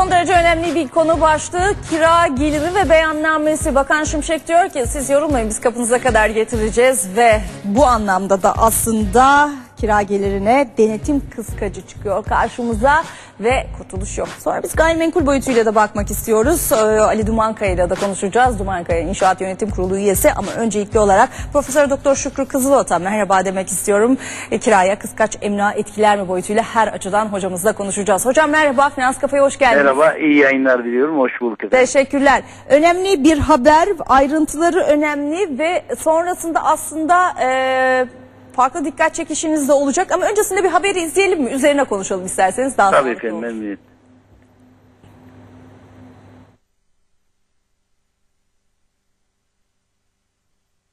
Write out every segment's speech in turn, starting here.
Son derece önemli bir konu başlığı kira geliri ve beyannamesi. Bakan Şimşek diyor ki siz yorulmayın biz kapınıza kadar getireceğiz ve bu anlamda da aslında kira gelirine denetim kıskacı çıkıyor karşımıza ve kurtuluş yok. Sonra biz gayrimenkul boyutuyla da bakmak istiyoruz. Ee, Ali Dumankaya ile de konuşacağız. Dumankaya İnşaat Yönetim Kurulu üyesi ama öncelikli olarak Profesör Doktor Şükrü Kızılota merhaba demek istiyorum. E, kiraya kıskaç emlak etkiler mi boyutuyla her açıdan hocamızla konuşacağız. Hocam merhaba Finans Kafa'ya hoş geldiniz. Merhaba, iyi yayınlar diliyorum. Hoş bulduk efendim. Teşekkürler. Önemli bir haber, ayrıntıları önemli ve sonrasında aslında e, farklı dikkat çekişiniz de olacak. Ama öncesinde bir haberi izleyelim mi? Üzerine konuşalım isterseniz daha Tabii sağlıklı efendim, olur. memnuniyet.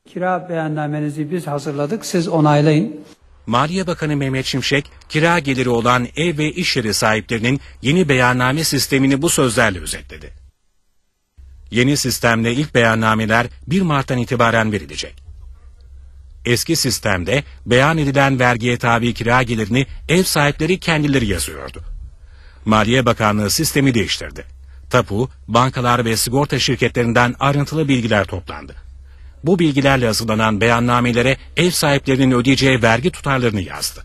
Kira beyannamenizi biz hazırladık. Siz onaylayın. Maliye Bakanı Mehmet Şimşek, kira geliri olan ev ve iş yeri sahiplerinin yeni beyanname sistemini bu sözlerle özetledi. Yeni sistemde ilk beyannameler 1 Mart'tan itibaren verilecek. Eski sistemde beyan edilen vergiye tabi kira gelirini ev sahipleri kendileri yazıyordu. Maliye Bakanlığı sistemi değiştirdi. Tapu, bankalar ve sigorta şirketlerinden ayrıntılı bilgiler toplandı. Bu bilgilerle hazırlanan beyannamelere ev sahiplerinin ödeyeceği vergi tutarlarını yazdı.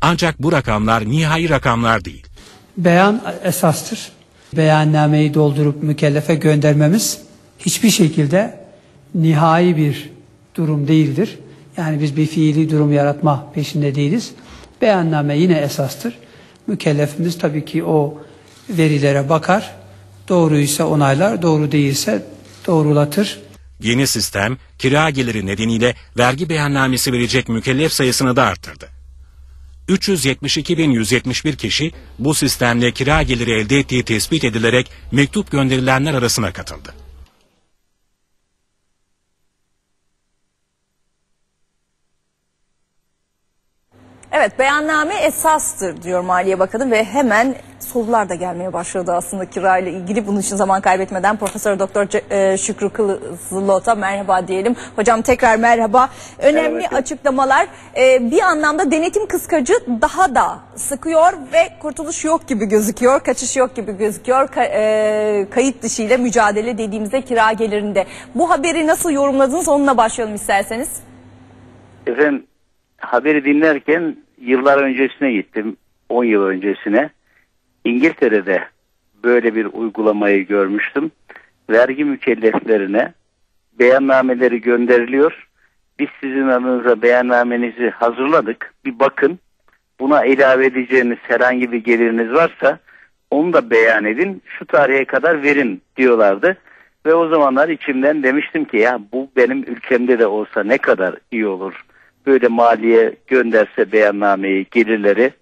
Ancak bu rakamlar nihai rakamlar değil. Beyan esastır. Beyannameyi doldurup mükellefe göndermemiz hiçbir şekilde nihai bir durum değildir. Yani biz bir fiili durum yaratma peşinde değiliz. Beyanname yine esastır. Mükellefimiz tabii ki o verilere bakar. Doğruysa onaylar, doğru değilse doğrulatır. Yeni sistem kira geliri nedeniyle vergi beyannamesi verecek mükellef sayısını da arttırdı. 372.171 kişi bu sistemle kira geliri elde ettiği tespit edilerek mektup gönderilenler arasına katıldı. Evet beyanname esastır diyor Maliye Bakanı ve hemen sorular da gelmeye başladı aslında kirayla ilgili. Bunun için zaman kaybetmeden Profesör Doktor e, Şükrü Kızılota merhaba diyelim. Hocam tekrar merhaba. Önemli Merhaba. açıklamalar e, bir anlamda denetim kıskacı daha da sıkıyor ve kurtuluş yok gibi gözüküyor. Kaçış yok gibi gözüküyor. Ka- e, kayıt dışıyla mücadele dediğimizde kira gelirinde. Bu haberi nasıl yorumladınız onunla başlayalım isterseniz. Efendim, haberi dinlerken yıllar öncesine gittim. 10 yıl öncesine. İngiltere'de böyle bir uygulamayı görmüştüm. Vergi mükelleflerine beyannameleri gönderiliyor. Biz sizin adınıza beyannamenizi hazırladık. Bir bakın. Buna ilave edeceğiniz herhangi bir geliriniz varsa onu da beyan edin. Şu tarihe kadar verin diyorlardı. Ve o zamanlar içimden demiştim ki ya bu benim ülkemde de olsa ne kadar iyi olur. Böyle maliye gönderse beyannameyi, gelirleri.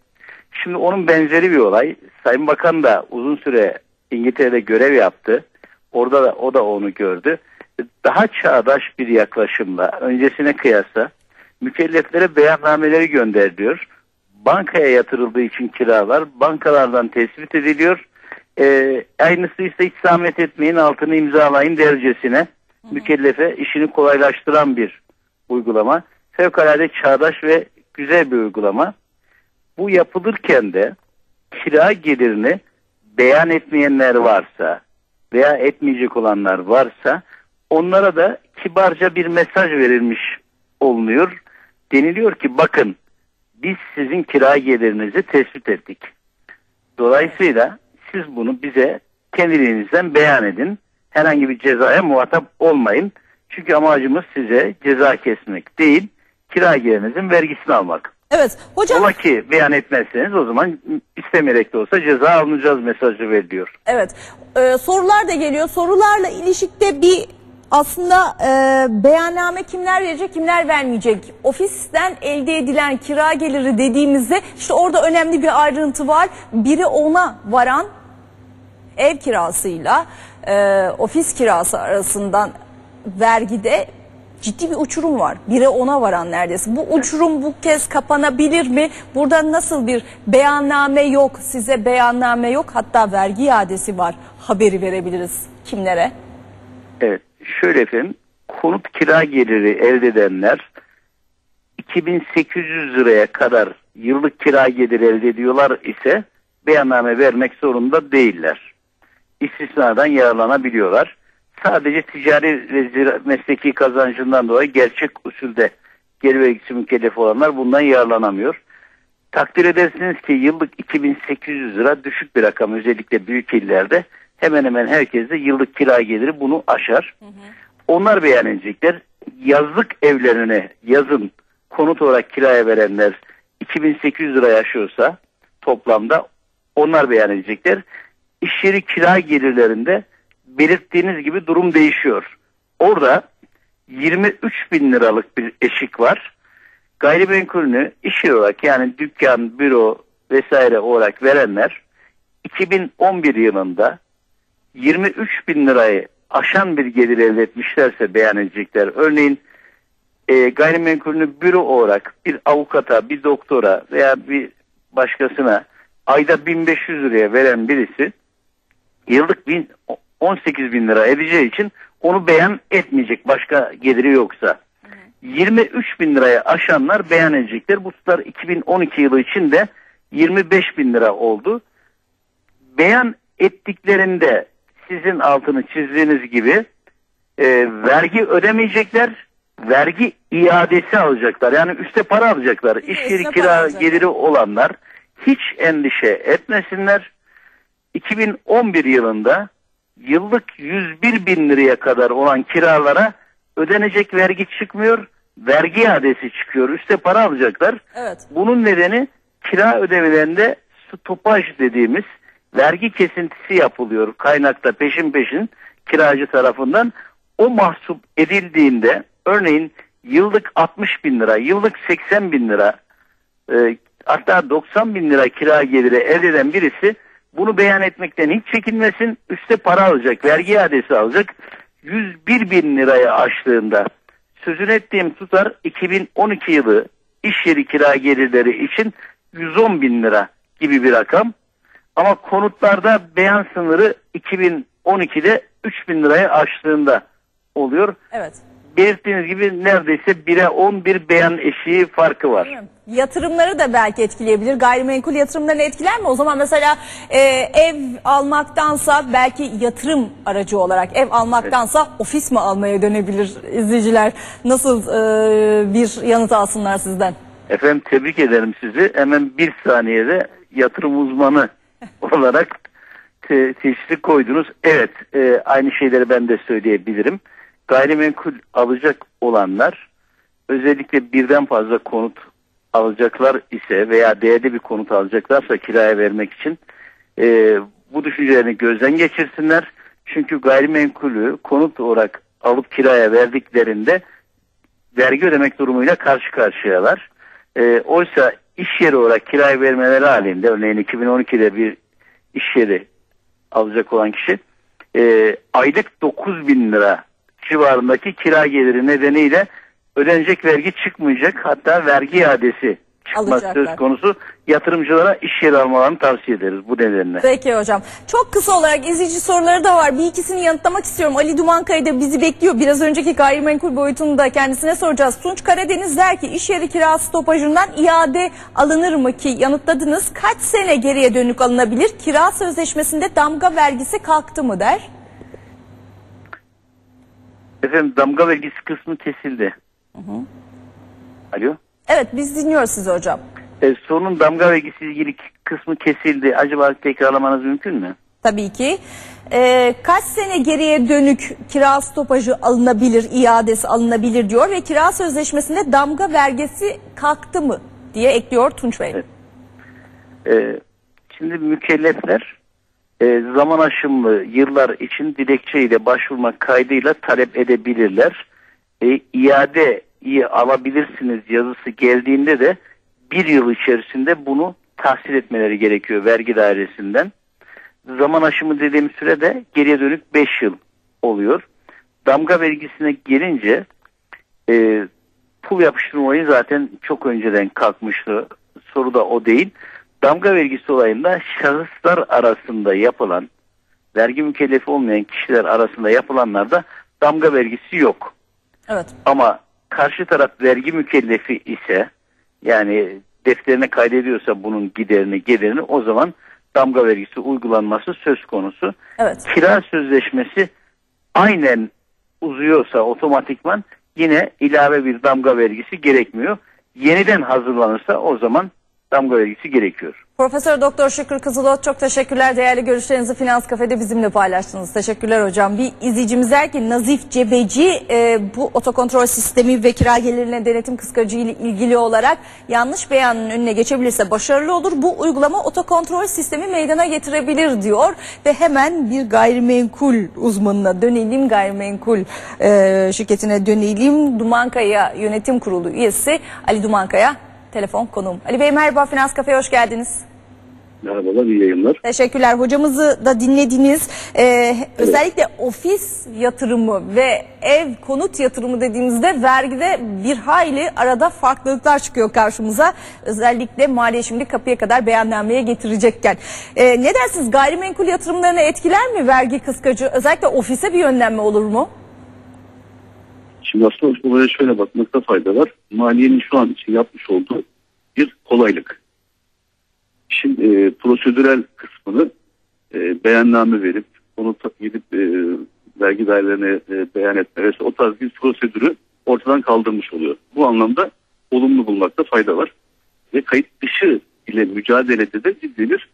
Şimdi onun benzeri bir olay. Sayın Bakan da uzun süre İngiltere'de görev yaptı. Orada da o da onu gördü. Daha çağdaş bir yaklaşımla öncesine kıyasla mükelleflere beyannameleri gönderiliyor. Bankaya yatırıldığı için kiralar bankalardan tespit ediliyor. Ee, aynısı ise hiç zahmet etmeyin altını imzalayın dercesine mükellefe işini kolaylaştıran bir uygulama. Fevkalade çağdaş ve güzel bir uygulama. Bu yapılırken de kira gelirini beyan etmeyenler varsa veya etmeyecek olanlar varsa onlara da kibarca bir mesaj verilmiş olunuyor. Deniliyor ki bakın biz sizin kira gelirinizi tespit ettik. Dolayısıyla siz bunu bize kendiliğinizden beyan edin. Herhangi bir cezaya muhatap olmayın. Çünkü amacımız size ceza kesmek değil, kira gelirinizin vergisini almak. Evet hocam. Ola ki beyan etmezseniz o zaman istemeyerek de olsa ceza alınacağız mesajı veriliyor. Evet. Ee, sorular da geliyor. Sorularla ilişkide bir aslında e, beyanname kimler verecek, kimler vermeyecek. Ofisten elde edilen kira geliri dediğimizde işte orada önemli bir ayrıntı var. Biri ona varan ev kirasıyla e, ofis kirası arasından vergide ciddi bir uçurum var. Bire ona varan neredeyse. Bu uçurum bu kez kapanabilir mi? Burada nasıl bir beyanname yok, size beyanname yok. Hatta vergi iadesi var. Haberi verebiliriz kimlere? Evet. Şöyle efendim konut kira geliri elde edenler 2800 liraya kadar yıllık kira geliri elde ediyorlar ise beyanname vermek zorunda değiller. İstisnadan yararlanabiliyorlar. Sadece ticari ve mesleki kazancından dolayı gerçek usulde geri vergisi mükellefi olanlar bundan yararlanamıyor. Takdir edersiniz ki yıllık 2800 lira düşük bir rakam özellikle büyük illerde hemen hemen herkeste yıllık kira geliri bunu aşar. Onlar beyan edecekler. Yazlık evlerine yazın konut olarak kiraya verenler 2800 lira yaşıyorsa toplamda onlar beyan edecekler. İş yeri kira gelirlerinde belirttiğiniz gibi durum değişiyor. Orada 23 bin liralık bir eşik var. Gayrimenkulünü iş olarak yani dükkan, büro vesaire olarak verenler 2011 yılında 23 bin lirayı aşan bir gelir elde etmişlerse beyan edecekler. Örneğin e, gayrimenkulünü büro olarak bir avukata, bir doktora veya bir başkasına ayda 1500 liraya veren birisi yıllık bin, 18 bin lira edeceği için onu beyan etmeyecek başka geliri yoksa. 23 bin liraya aşanlar beyan edecekler. Bu tutar 2012 yılı için de 25 bin lira oldu. Beyan ettiklerinde sizin altını çizdiğiniz gibi e, vergi ödemeyecekler, vergi iadesi alacaklar. Yani üste para alacaklar. İş yeri kira geliri olanlar hiç endişe etmesinler. 2011 yılında yıllık 101 bin liraya kadar olan kiralara ödenecek vergi çıkmıyor. Vergi iadesi çıkıyor. Üste para alacaklar. Evet. Bunun nedeni kira ödemelerinde stopaj dediğimiz vergi kesintisi yapılıyor. Kaynakta peşin peşin kiracı tarafından. O mahsup edildiğinde örneğin yıllık 60 bin lira, yıllık 80 bin lira e, hatta 90 bin lira kira geliri elde eden birisi bunu beyan etmekten hiç çekinmesin. Üste para alacak, vergi iadesi alacak. 101 bin liraya aştığında sözünü ettiğim tutar 2012 yılı iş yeri kira gelirleri için 110 bin lira gibi bir rakam. Ama konutlarda beyan sınırı 2012'de 3 bin liraya aştığında oluyor. Evet. Belirttiğiniz gibi neredeyse 1'e 11 beyan eşiği farkı var. Yatırımları da belki etkileyebilir. Gayrimenkul yatırımlarını etkiler mi? O zaman mesela e, ev almaktansa belki yatırım aracı olarak ev almaktansa ofis mi almaya dönebilir izleyiciler? Nasıl e, bir yanıt alsınlar sizden? Efendim tebrik ederim sizi. Hemen bir saniyede yatırım uzmanı olarak te- teşhisi koydunuz. Evet e, aynı şeyleri ben de söyleyebilirim. Gayrimenkul alacak olanlar özellikle birden fazla konut alacaklar ise veya değerli bir konut alacaklarsa kiraya vermek için e, bu düşüncelerini gözden geçirsinler. Çünkü gayrimenkulü konut olarak alıp kiraya verdiklerinde vergi ödemek durumuyla karşı karşıyalar. E, oysa iş yeri olarak kiraya vermeleri halinde örneğin 2012'de bir iş yeri alacak olan kişi e, aylık 9 bin lira civarındaki kira geliri nedeniyle ödenecek vergi çıkmayacak hatta vergi iadesi Alacaklar. söz konusu yatırımcılara iş yeri almalarını tavsiye ederiz bu nedenle. Peki hocam. Çok kısa olarak izleyici soruları da var. Bir ikisini yanıtlamak istiyorum. Ali Dumankaya da bizi bekliyor. Biraz önceki gayrimenkul boyutunu da kendisine soracağız. Tunç Karadeniz der ki iş yeri kirası stopajından iade alınır mı ki yanıtladınız. Kaç sene geriye dönük alınabilir? Kira sözleşmesinde damga vergisi kalktı mı der. Efendim damga vergisi kısmı kesildi. Alo. Evet biz dinliyoruz sizi hocam. E, sorunun damga vergisi ilgili kısmı kesildi. Acaba tekrarlamanız mümkün mü? Tabii ki. Ee, kaç sene geriye dönük kira stopajı alınabilir, iadesi alınabilir diyor ve kira sözleşmesinde damga vergisi kalktı mı diye ekliyor Tunç Bey. E, şimdi mükellefler e, zaman aşımlı yıllar için dilekçeyle başvurmak kaydıyla talep edebilirler. E, iadeyi alabilirsiniz yazısı geldiğinde de bir yıl içerisinde bunu tahsil etmeleri gerekiyor vergi dairesinden. Zaman aşımı dediğim süre de geriye dönük 5 yıl oluyor. Damga vergisine gelince e, pul yapıştırma olayı zaten çok önceden kalkmıştı. Soru da o değil. Damga vergisi olayında şahıslar arasında yapılan vergi mükellefi olmayan kişiler arasında yapılanlarda damga vergisi yok. Evet. Ama karşı taraf vergi mükellefi ise yani defterine kaydediyorsa bunun giderini gelirini o zaman damga vergisi uygulanması söz konusu. Evet. Kira sözleşmesi aynen uzuyorsa otomatikman yine ilave bir damga vergisi gerekmiyor. Yeniden hazırlanırsa o zaman damga vergisi gerekiyor. Profesör Doktor Şükrü Kızılot çok teşekkürler. Değerli görüşlerinizi Finans Kafe'de bizimle paylaştınız. Teşekkürler hocam. Bir izleyicimiz der ki Nazif Cebeci e, bu otokontrol sistemi ve kira gelirine denetim kıskacı ile ilgili olarak yanlış beyanın önüne geçebilirse başarılı olur. Bu uygulama otokontrol sistemi meydana getirebilir diyor. Ve hemen bir gayrimenkul uzmanına dönelim. Gayrimenkul e, şirketine dönelim. Dumankaya Yönetim Kurulu üyesi Ali Dumankaya telefon konuğum. Ali Bey merhaba Finans Kafe'ye hoş geldiniz. Merhabalar, iyi yayınlar. Teşekkürler. Hocamızı da dinlediniz. Ee, Özellikle ofis yatırımı ve ev konut yatırımı dediğimizde vergide bir hayli arada farklılıklar çıkıyor karşımıza. Özellikle maliye şimdi kapıya kadar beyannameye getirecekken. Ee, ne dersiniz gayrimenkul yatırımlarını etkiler mi vergi kıskacı? Özellikle ofise bir yönlenme olur mu? Şimdi aslında olaya şöyle bakmakta fayda var. Maliyenin şu an için yapmış olduğu bir kolaylık. Şimdi e, prosedürel kısmını e, beyanname verip onu gidip e, vergi dairelerine e, beyan etme vesaire o tarz bir prosedürü ortadan kaldırmış oluyor. Bu anlamda olumlu bulmakta fayda var. Ve kayıt dışı ile mücadelede de ciddi bir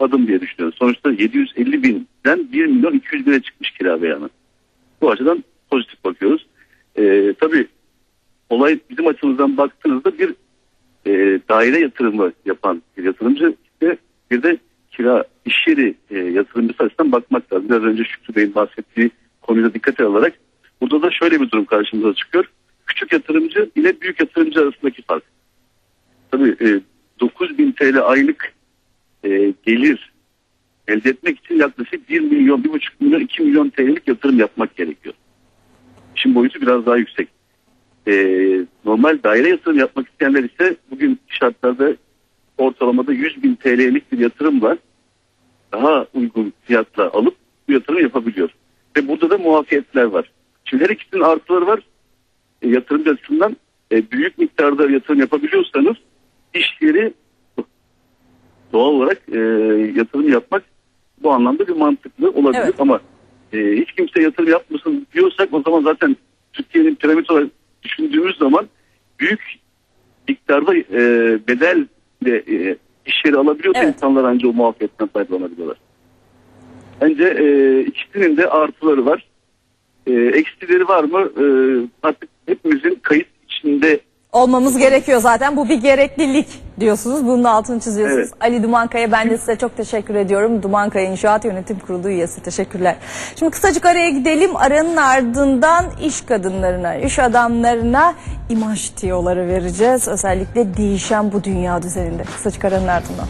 adım diye düşünüyorum. Sonuçta 750 binden 1 milyon 200 bine çıkmış kira beyanı. Bu açıdan pozitif bakıyoruz. Ee, tabii olay bizim açımızdan baktığınızda bir e, daire yatırımı yapan bir yatırımcı ve bir de kira iş yeri e, yatırımcısı açısından bakmak lazım. Biraz önce Şükrü Bey'in bahsettiği konuya dikkate alarak burada da şöyle bir durum karşımıza çıkıyor. Küçük yatırımcı ile büyük yatırımcı arasındaki fark. Tabii e, 9000 TL aylık e, gelir elde etmek için yaklaşık 1 milyon, 1,5 milyon, 2 milyon TL'lik yatırım yapmak gerekiyor. İşin boyutu biraz daha yüksek. Ee, normal daire yatırım yapmak isteyenler ise bugün şartlarda ortalamada 100 bin TL'lik bir yatırımla daha uygun fiyatla alıp bu yatırım yapabiliyor. Ve burada da muafiyetler var. Şimdi her ikisinin artıları var. E, yatırımcı açısından e, büyük miktarda yatırım yapabiliyorsanız iş yeri doğal olarak e, yatırım yapmak bu anlamda bir mantıklı olabilir Evet. ama e, hiç kimse yatırım yapmasın diyorsak o zaman zaten Türkiye'nin piramit olarak düşündüğümüz zaman büyük miktarda e, bedel ve e, iş yeri ancak o muafiyetten faydalanabiliyorlar. Bence e, ikisinin de artıları var. E, eksileri var mı? E, artık hepimizin kayıt içinde Olmamız gerekiyor zaten. Bu bir gereklilik diyorsunuz. Bunun altını çiziyorsunuz. Evet. Ali Dumankaya ben de size çok teşekkür ediyorum. Dumankaya İnşaat Yönetim Kurulu üyesi. Teşekkürler. Şimdi kısacık araya gidelim. Aranın ardından iş kadınlarına, iş adamlarına imaj tiyoları vereceğiz. Özellikle değişen bu dünya düzeninde. Kısacık aranın ardından.